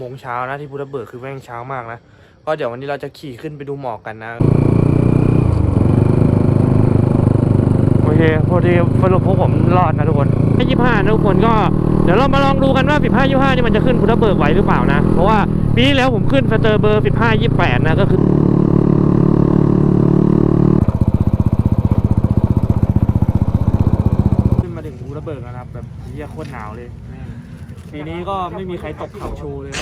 โมงเช้านะที่พุทธเบิกคือแม่งเช้ามากนะก็เดี๋ยววันนี้เราจะขี่ขึ้นไปดูหมอกกันนะ โอเคพอดีสรุปพวกผมรอดนะทุกคนยี่ห้านะทุกคนก็เดี๋ยวเรามาลองดูกันว่า 15 25นี่มันจะขึ้นพุทธเบิกไหวหรือเปล่านะ เพราะว่าปีที่แล้วผมขึ้นสเตอร์เบอร์ 15 28 นะก็คือขึ้นมาถึงภูระเบิกแล้วนะครับแบบเยี่ยโคตรหนาวเลย ปีนี้ก็ไม่มีใครตกเขาชูเลย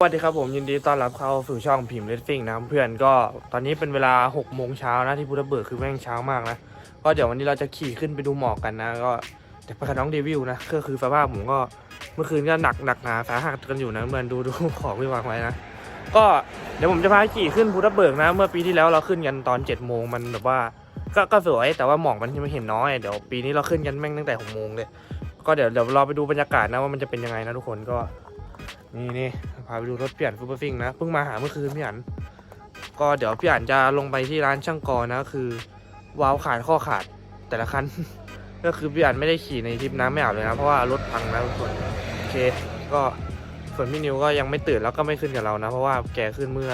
สวัสดีครับผมยินดีต้อนรับเข้าสู่ช่องพิมพ์เลสซิ่งนะเพื่อนก็ตอนนี้เป็นเวลา6โมงเช้านะที่พุทธเบิกคือแม่งเช้ามากนะก็เดี๋ยววันนี้เราจะขี่ขึ้นไปดูหมอกกันนะ ก็เดี๋ยวไปกับน้องเดวิลนะก็คือสภาพผมก็เมื่อคืนก็หนักหนักหนาสาหัสกันอยู่นะเพื่อนดูดูของที่วางไว้นะก็เดี๋ยวผมจะพาขี่ขึ้นพุทธเบิกนะ เมื่อปีที่แล้วเราขึ้นกันตอน7จ็ดโมงมันแบบว่า ก็ก็สวยแต่ว่าหมอกมันยังไม่เห็นน้อยเดี๋ยวปีนี้เราขึ้นกันแม่งตั้งแต่หกโมงเลยก็เดี๋ยวเดี๋ยวรอไปดูบรรยากาศนะว่ามันจะเป็นยังไงนะทุกคนก็นี่นี่ พาไปดูรถเปลี่ยนซูเปอร์ฟิงนะเพิ่งมาหาเมื่อคืนพี่อันก็เดี๋ยวพี่อันจะลงไปที่ร้านช่างกอนะคือวาล์วขาดข้อขาดแต่ละคัน ก็คือพี่อันไม่ได้ขี่ในทริปน้ำไม่อาบเลยนะเพราะว่ารถพังนะทุกคนโอเคก็ส่วนพี่นิวก็ยังไม่ตื่นแล้วก็ไม่ขึ้นกับเรานะ เพราะว่าแกขึ้นเมื่อ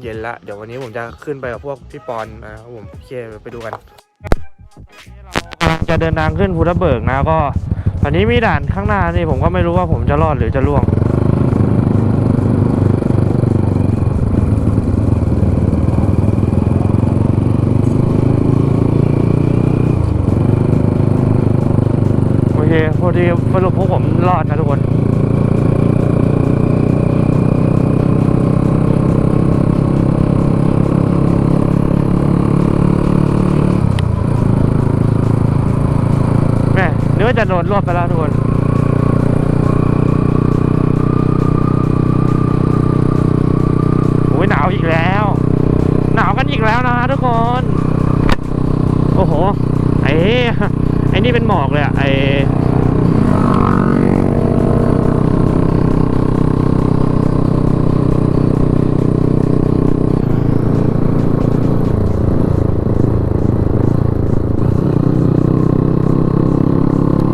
เย็นละเดี๋ยววันนี้ผมจะขึ้นไปกับพวกพี่ปอนนะครับผมโอเคไปดูกันจะเดินทางขึ้นภูทับเบิกนะก็ตอนนี้มีด่านข้างหน้านี่ผมก็ไม่รู้ว่าผมจะรอดหรือจะล่วง โอเค พอดีสรุปพวกผมรอดนะทุกคนแม่นึกว่าจะโดนรวบไปแล้วทุกคนโอ้ยหนาวอีกแล้ว หนาวกันอีกแล้วนะทุกคน โอ้โห ไอ้ไอ้นี่เป็นหมอกเลยอะไอ้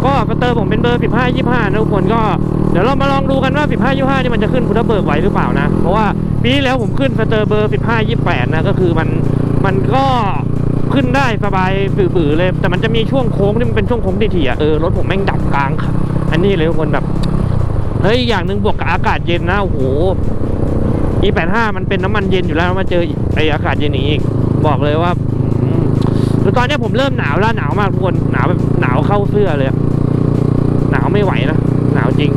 ก็กระเตอร์ผมเป็นเบอร์ 15 25นะ ทุกคนก็เดี๋ยวเรามาลองดูกันว่า 15 25 นี่มันจะขึ้นพุทธเบิกไหวหรือเปล่านะ เพราะว่าปีแล้วผมขึ้นสเตอร์เบอร์ 15 28 นะ ก็คือมันมันก็ขึ้นได้สบายปื่อๆเลย แต่มันจะมีช่วงโค้งที่มันเป็นช่วงโค้งทีๆอะเออรถผมแม่งดับกลางค่ะอันนี้เลยทุกคนแบบเฮ้ยอย่างหนึ่งบวกกับอากาศเย็นนะโอ้โห E85 มันเป็นน้ำมันเย็นอยู่แล้วมาเจอไออากาศเย็นอีก บอกเลยว่าคือตอนนี้ผมเริ่มหนาวแล้วหนาวมากทุกคนหนาวแบบหนาวเข้าเสื้อเลย ไม่ไหวนะหนาวจริง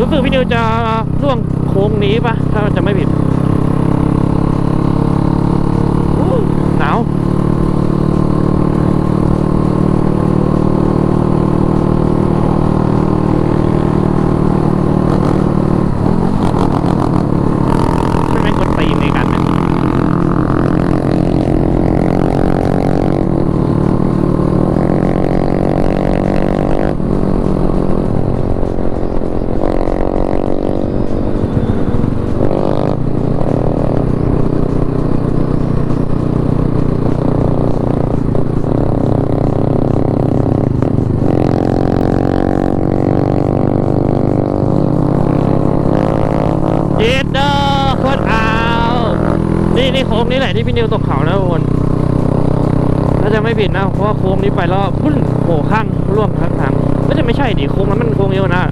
รู้สึกพี่นิว จะล่วงโค้งนี้ปะ นี่โค้งนี้แหละที่พี่นิวตกเขานะทุกคนถ้าจะไม่ผิดนะ เพราะว่าโค้งนี้ไปแล้วพุ่นโผล่ข้างร่วงทั้งทางก็จะไม่ใช่ดิโค้งนั้นมันโค้งเยอะนะ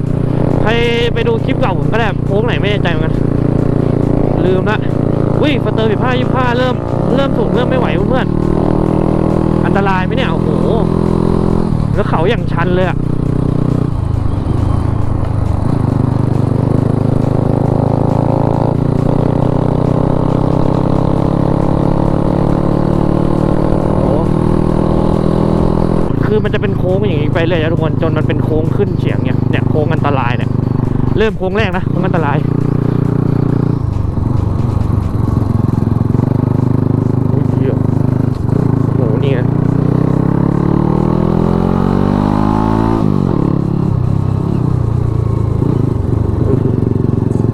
ใครไปดูคลิปเก่าผมก็ได้โค้งไหนไม่แน่ใจเหมือนกันลืมละอุ้ยฟเตอร์ผิดพลาดยี่ห้าเริ่มเริ่มสูงเริ่มไม่ไหวเพื่อนอันตรายไหมเนี่ยโอ้โหแล้วเขาอย่างชันเลยอะ คือมันจะเป็นโค้งอย่างนี้ไปเลยนะทุกคนจนมันเป็นโค้งขึ้นเฉียงเนี่ยเนี่ยโค้งอันตรายเนี่ยเริ่มโค้งแรกนะโค้งอันตรายอุ๊ยเหี้ยโหนี่ไง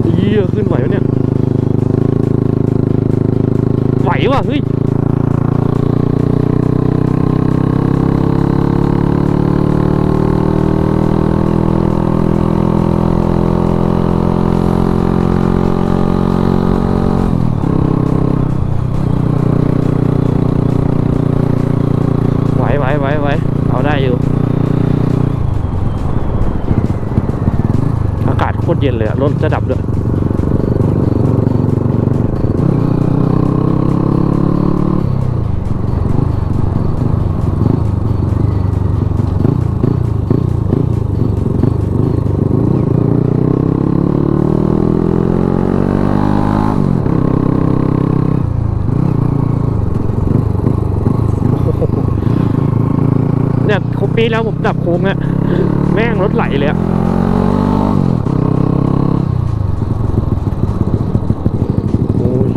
เหี้ยขึ้นไหววะเนี่ยไหวว่ะเฮ้ย ไหวไหวไหวไหวเอาได้อยู่ อากาศโคตรเย็นเลยอะรถจะดับด้วยเนี่แล้วผมดับโค้งอะแม่งรถไหลเลยอะโอ้ย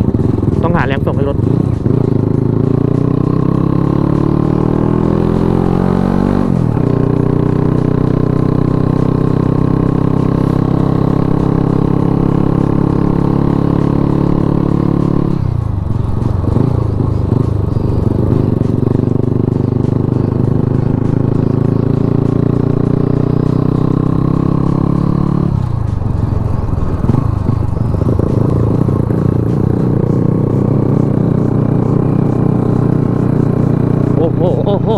ต้องหาแรงส่งให้รถ โอ้โห โอ้โห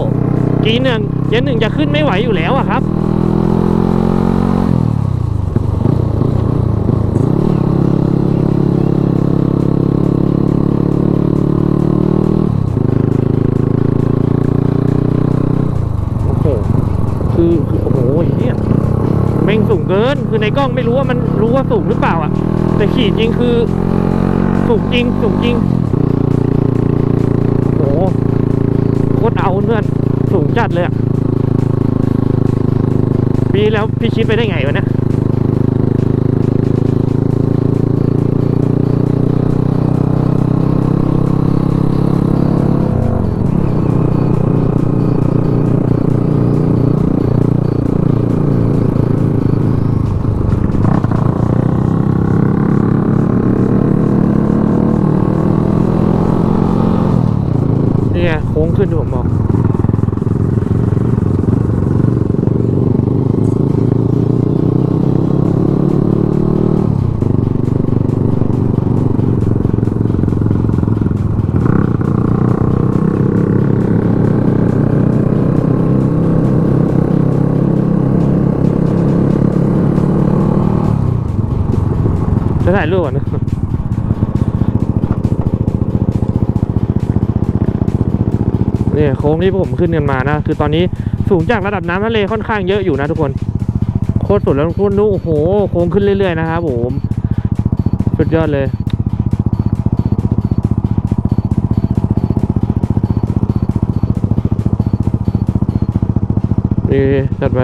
กี หนึ่งเจนหนึ่งจะขึ้นไม่ไหวอยู่แล้วอะครับโอ้โหคือคือโอ้โหเฮียแม่งสูงเกิน คือในกล้องไม่รู้ว่ามันรู้ว่าสูงหรือเปล่าอะแต่ขี่จริงคือ สูงจริง สูงจริง โอ้โหโคตรเอาเพื่อนสูงจัดเลยอะ ปีแล้วพี่คิดไปได้ไงวะเนี่ย จะถ่ายรูปก่อนนะเนี่ยโค้งที่ผมขึ้นกันมานะ คือตอนนี้สูงจากระดับน้ำทะเลค่อนข้างเยอะอยู่นะทุกคน โคตรสุดแล้วทุกคนดูโอ้โห โค้งขึ้นเรื่อยๆนะครับผมสุดยอดเลยนี่จัดไป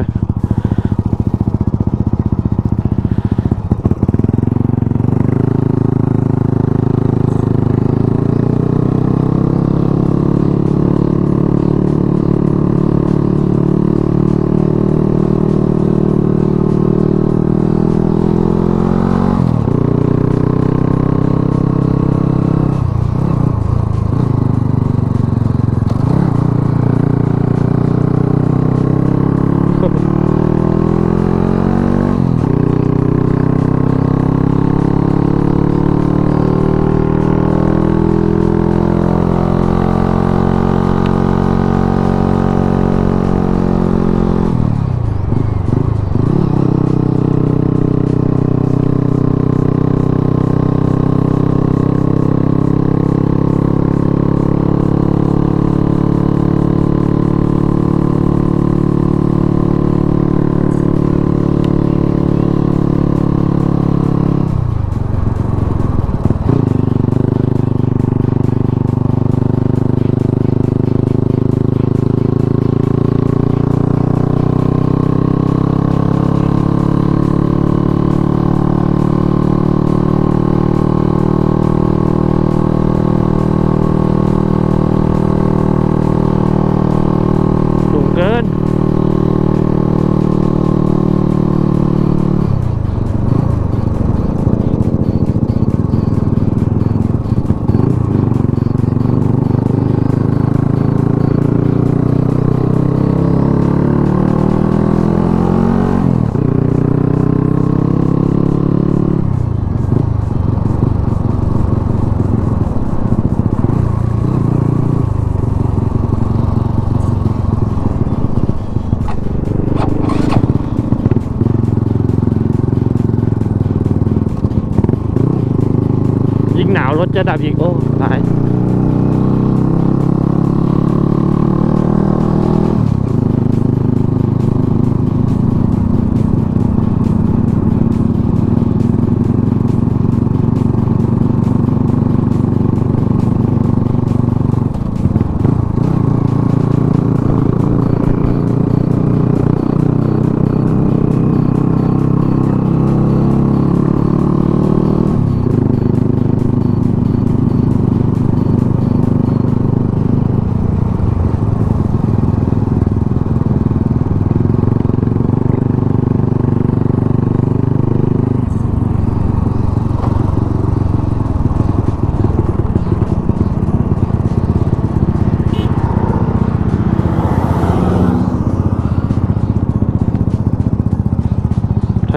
ยิ่งห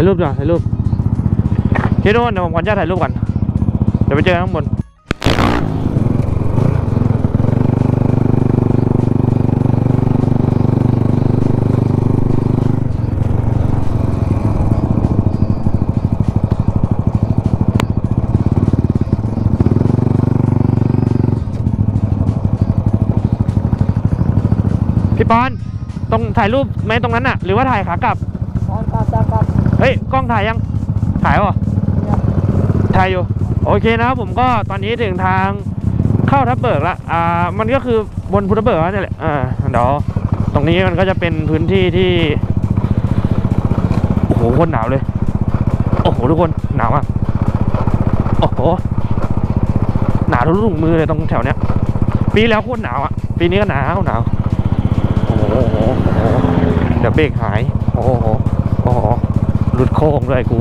ถ่ายรูปจ้ะถ่ายรูปพี่โดนเดี๋ยวผมขออนุญาตถ่ายรูปก่อนเดี๋ยวไปเจอกันข้างบนพี่ปอน ตรงถ่ายรูปไหมตรงนั้นน่ะ หรือว่าถ่ายขากลับ ตอนกลับจะกลับ เฮ้ย กล้องถ่ายยัง ถ่ายป่ะถ่ายอยู่ โอเคนะครับผมก็ตอนนี้ถึงทางเข้าทับเบิกละ อ่า มันก็คือบนพุทธเบิกแล้วนี่แหละ อ่า เดี๋ยวตรงนี้มันก็จะเป็นพื้นที่ที่โอ้โหโคนหนาวเลย โอ้โหทุกคนหนาวอะโอ้โหหนาวทะลุถุงมือเลยตรงแถวเนี้ย ปีแล้วโคตรหนาวอะ ปีนี้ก็หนาวหนาว โอ้โหโอ้โหโอ้โหเดี๋ยวเบรกหาย โอ้โหโอ้โหลุดโค้งด้วยกู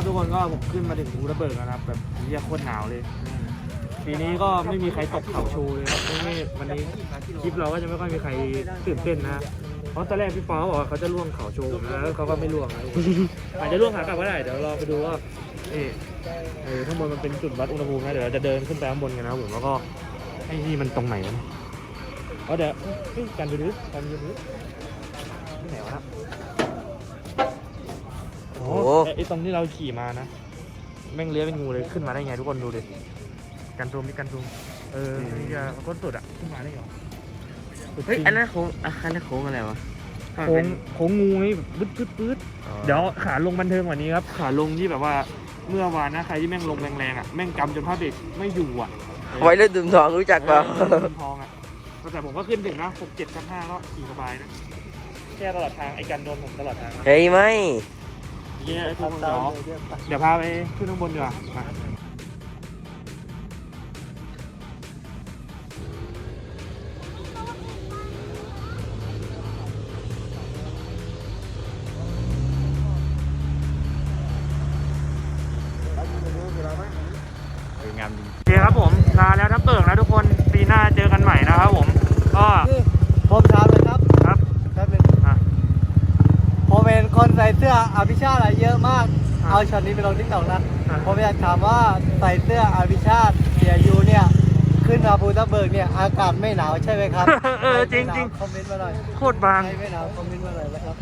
คนะครับทุกคนก็ผมขึ้นมาถึงภูระเบิดแล้วนะครับแบบเรียกโคตรหนาวเลย ปีนี้ก็ไม่มีใครตกเขาชูเลยไม่ไม่วันนี้คลิปเราก็จะไม่ค่อยมีใครตื่นเต้นนะเพราะตอนแรกพี่ปอเขาบอกว่าเขาจะล่วงเขาชูนะแล้วเขาก็ไม่ล่วงนะอาจจะล่วงขากลับก็ได้เดี๋ยวรอไปดูว่าเออเออข้างบนมันเป็นจุดวัดอุณหภูมินะเดี๋ยวเราจะเดินขึ้นไปข้างบนกันนะครับผมแล้วก็ไอ้นี่มันตรงไหนวะเนี่ยเอาเดี๋ยวเฮ้ยกันไปดูกันไปดูไหนวะนะโอ้โอ้โหไอ้ไอ้ตรงที่เราขี่มานะ แม่งเลี้ยเป็นงูเลยขึ้นมาได้ไงทุกคนดูดิกันซูมนี่กันซูมเออนี่จะก้นสุดอะขึ้นมาได้ไงวะสุดเฮ้ยจริงอันนั้นโค้งอะอันนั้นโค้งอะไรวะทำไมโค้เป็งนโค้งงูนี่แบบปึ๊ดปึ๊ดปึ๊ดอ๋อเดี๋ยวขาลงบันเทิงกว่านี้ครับขาลงที่แบบว่าเมื่อวานนะใครที่แม่งลงแรงๆอะแม่งกำจนผ้าเบรกไม่อยู่อะไว้เล่นดุมทองรู้จักเปล่าเออทองอะแต่ผมก็ขึ้นถึงนะหกเจ็ดชั้นห้าก็ขี่สบายนะแค่ตลอดทางไอ้กันโดนผมตลอดทางนะเฮ้ยไม่ เย้ไอ้ทุกคนเดี๋ยวเดี๋ยวพาไปขึ้นข้างบนดีกว่ามาโอเคครับผมลาแล้วทับเบิกนะทุกคนปีหน้าเจอกันใหม่นะครับผมถามเลยครับ ครับ แป๊บนึง อะ ผมเป็นคนใส่ เสื้ออภิชาติอะเยอะมากอะเอาช็อตนี้ไปลงทิกตอกนะอะผมอยากถามว่าใส่เสื้ออภิชาติเสียยูเนี่ย ขึ้นมาภูทับเบิกเนี่ยอากาศไม่หนาวใช่ไหมครับเออจริงจริงคอมเมนต์มาหน่อยโคตรบางใครไม่หนาวคอมเมนต์มาหน่อยนะครับ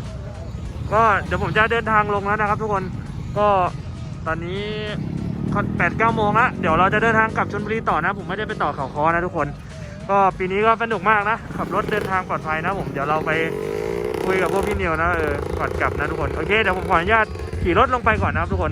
ก็เดี๋ยวผมจะเดินทางลงแล้วนะครับ ทุกคนก็ตอนนี้แปดเก้าโมงละเดี๋ยวเราจะเดินทางกลับชลบุรีต่อนะ ผมไม่ได้ไปต่อเขาคอนะทุกคน ก็ปีนี้ก็สนุกมากนะ ขับรถเดินทางปลอดภัยนะผมเดี๋ยวเราไป คุยกับพวกพี่นิวนะเออก่อนกลับนะทุกคน โอเคเดี๋ยวผมขออนุญาตขี่รถลงไปก่อนนะครับทุกคน